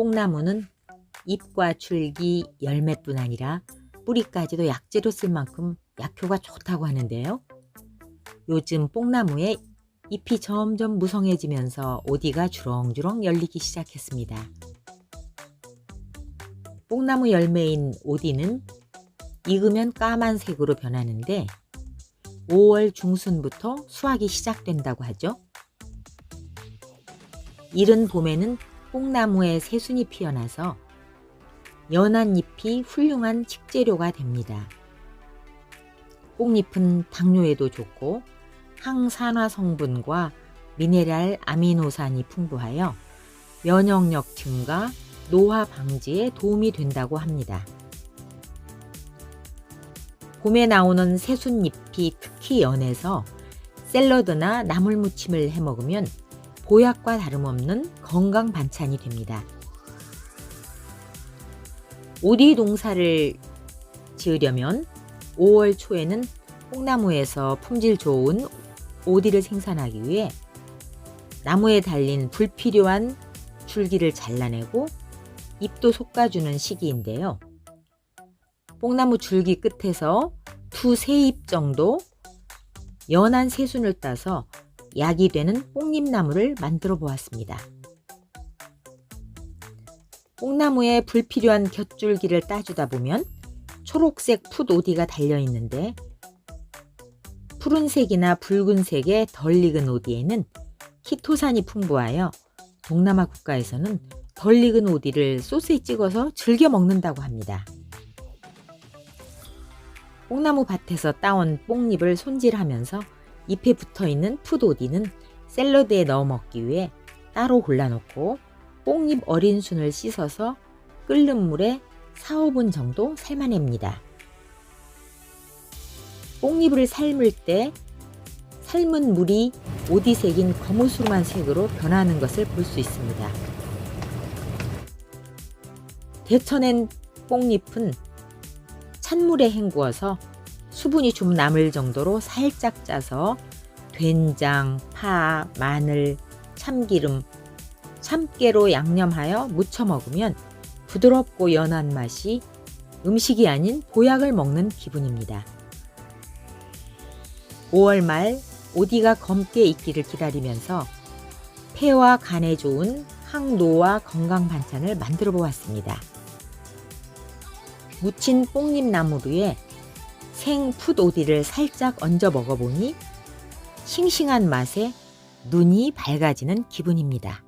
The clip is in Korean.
뽕나무는 잎과 줄기, 열매뿐 아니라 뿌리까지도 약재로 쓸 만큼 약효가 좋다고 하는데요. 요즘 뽕나무에 잎이 점점 무성해지면서 오디가 주렁주렁 열리기 시작했습니다. 뽕나무 열매인 오디는 익으면 까만색으로 변하는데 5월 중순부터 수확이 시작된다고 하죠. 이른 봄에는 뽕나무에 새순이 피어나서 연한 잎이 훌륭한 식재료가 됩니다. 뽕잎은 당뇨에도 좋고 항산화 성분과 미네랄 아미노산이 풍부하여 면역력 증가, 노화 방지에 도움이 된다고 합니다. 봄에 나오는 새순잎이 특히 연해서 샐러드나 나물무침을 해 먹으면 보약과 다름없는 건강 반찬이 됩니다. 오디 농사를 지으려면 5월 초에는 뽕나무에서 품질 좋은 오디를 생산하기 위해 나무에 달린 불필요한 줄기를 잘라내고 잎도 솎아주는 시기인데요. 뽕나무 줄기 끝에서 두 세 잎 정도 연한 새순을 따서 약이 되는 뽕잎나무를 만들어 보았습니다. 뽕나무에 불필요한 곁줄기를 따주다 보면 초록색 풋오디가 달려 있는데 푸른색이나 붉은색의 덜 익은 오디에는 키토산이 풍부하여 동남아 국가에서는 덜 익은 오디를 소스에 찍어서 즐겨 먹는다고 합니다. 뽕나무 밭에서 따온 뽕잎을 손질하면서 잎에 붙어 있는 풋오디는 샐러드에 넣어 먹기 위해 따로 골라놓고 뽕잎 어린 순을 씻어서 끓는 물에 4, 5분 정도 삶아냅니다. 뽕잎을 삶을 때 삶은 물이 오디색인 거무스름한 색으로 변하는 것을 볼 수 있습니다. 데쳐낸 뽕잎은 찬물에 헹구어서 수분이 좀 남을 정도로 살짝 짜서 된장, 파, 마늘, 참기름, 참깨로 양념하여 무쳐 먹으면 부드럽고 연한 맛이 음식이 아닌 보약을 먹는 기분입니다. 5월 말 오디가 검게 익기를 기다리면서 폐와 간에 좋은 항노화 건강 반찬을 만들어 보았습니다. 무친 뽕잎 나무루에 생 풋오디를 살짝 얹어 먹어보니 싱싱한 맛에 눈이 밝아지는 기분입니다.